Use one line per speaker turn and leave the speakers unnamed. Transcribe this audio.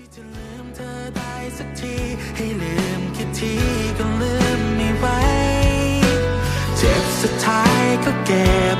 ที่จะลืมเธอได้สักทีให้ลืมคิดทีก็ลืมไม่ไหวเจ็บสุดท้ายก็เก็บ